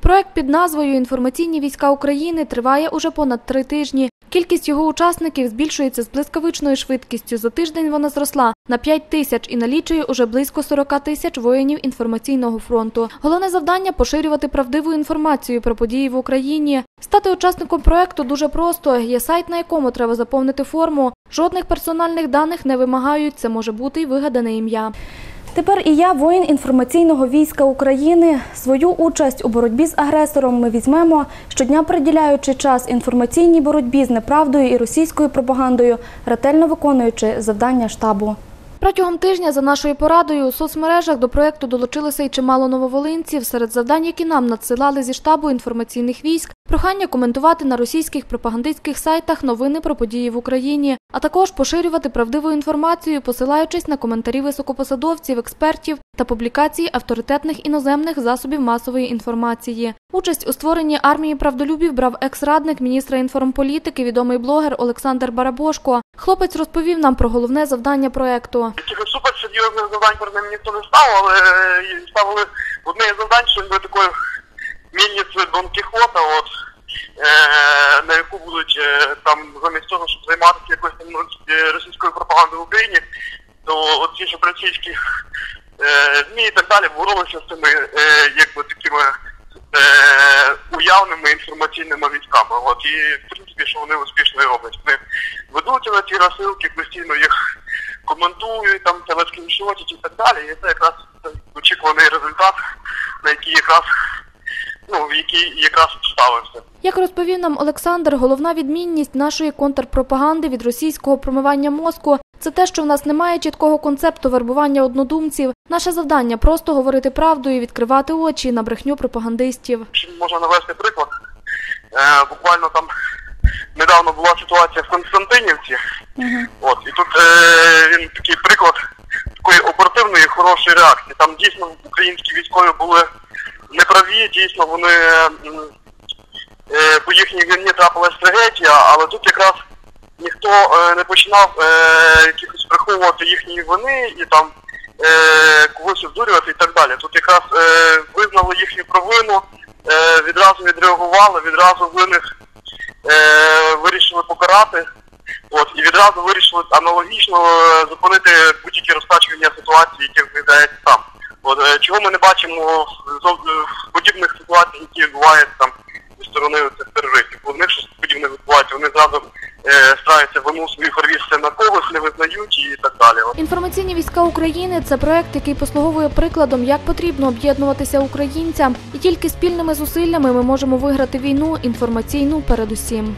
Проект під назвою Інформаційні війська України триває уже понад три тижні. Кількість його учасників збільшується з блискавичною швидкістю. За тиждень вона зросла на 5 тисяч і налічує уже близько 40 тисяч воїнів інформаційного фронту. Головне завдання поширювати правдиву інформацію про події в Україні. Стати учасником проекту дуже просто. Є сайт, на якому треба заповнити форму. Жодних персональних даних не вимагають. Це може бути й вигадане ім'я. Тепер і я, воїн інформаційного війська України, свою участь у боротьбі з агресором ми візьмемо, щодня приділяючи час інформаційній боротьбі з неправдою і російською пропагандою, ретельно виконуючи завдання штабу. Протягом тижня за нашою порадою у соцмережах до проекту долучилося й чимало нововолинців. Серед завдань, які нам надсилали зі штабу інформаційних військ, прохання коментувати на російських пропагандистських сайтах новини про події в Україні, а також поширювати правдиву інформацію, посилаючись на коментарі високопосадовців, експертів та публікації авторитетних іноземних засобів масової інформації. Участь у створенні армії правдолюбів брав екс-радник міністра інформполітики, відомий блогер Олександр Барабошко. Хлопець розповів нам про головне завдання проекту. Якихось суперсерйозних завдань перед ним ніхто не ставив, але е, ставили одне із завдань, що ніби такою мільницею Дон Кіхота, от, е, на яку будуть е, там замість того, щоб займатися якоюсь там російською пропагандою в Україні, то от ці ж російські ЗМІ і так далі боролися з цими якби такими уявними інформаційними військами. От, і принципі, вони успішно і роблять. Вони ведуть на ці розсилки, постійно їх коментують, там телескріншотять і так далі. І це якраз очікуваний результат, на який якраз ну, в який якраз ставився. Як розповів нам Олександр, головна відмінність нашої контрпропаганди від російського промивання мозку це те, що в нас немає чіткого концепту вербування однодумців. Наше завдання просто говорити правду і відкривати очі на брехню пропагандистів. Можна навести приклад? Е, буквально там недавно була ситуація в Константинівці. От, і тут е, він такий приклад такої оперативної хорошої реакції. Там дійсно українські військові були неправі, дійсно вони е, по їхній війні трапилась трагедія, але тут якраз ніхто е, не починав е, якихось приховувати їхні вини і там е, когось обдурювати і так далі. Тут якраз е, визнали їхню провину, е, відразу відреагували, відразу винних е, вирішили покарати. От, і відразу вирішили аналогічно е, зупинити будь-які розтачування ситуації, які виглядають там. От, е, чого ми не бачимо в подібних ситуаціях, які відбуваються там зі сторони цих терористів. В них щось подібне відбувається, вони зразу е, стараються вину свою фарвісти на когось, не визнають і так далі. От. Інформаційні війська України це проект, який послуговує прикладом, як потрібно об'єднуватися українцям, і тільки спільними зусиллями ми можемо виграти війну інформаційну передусім.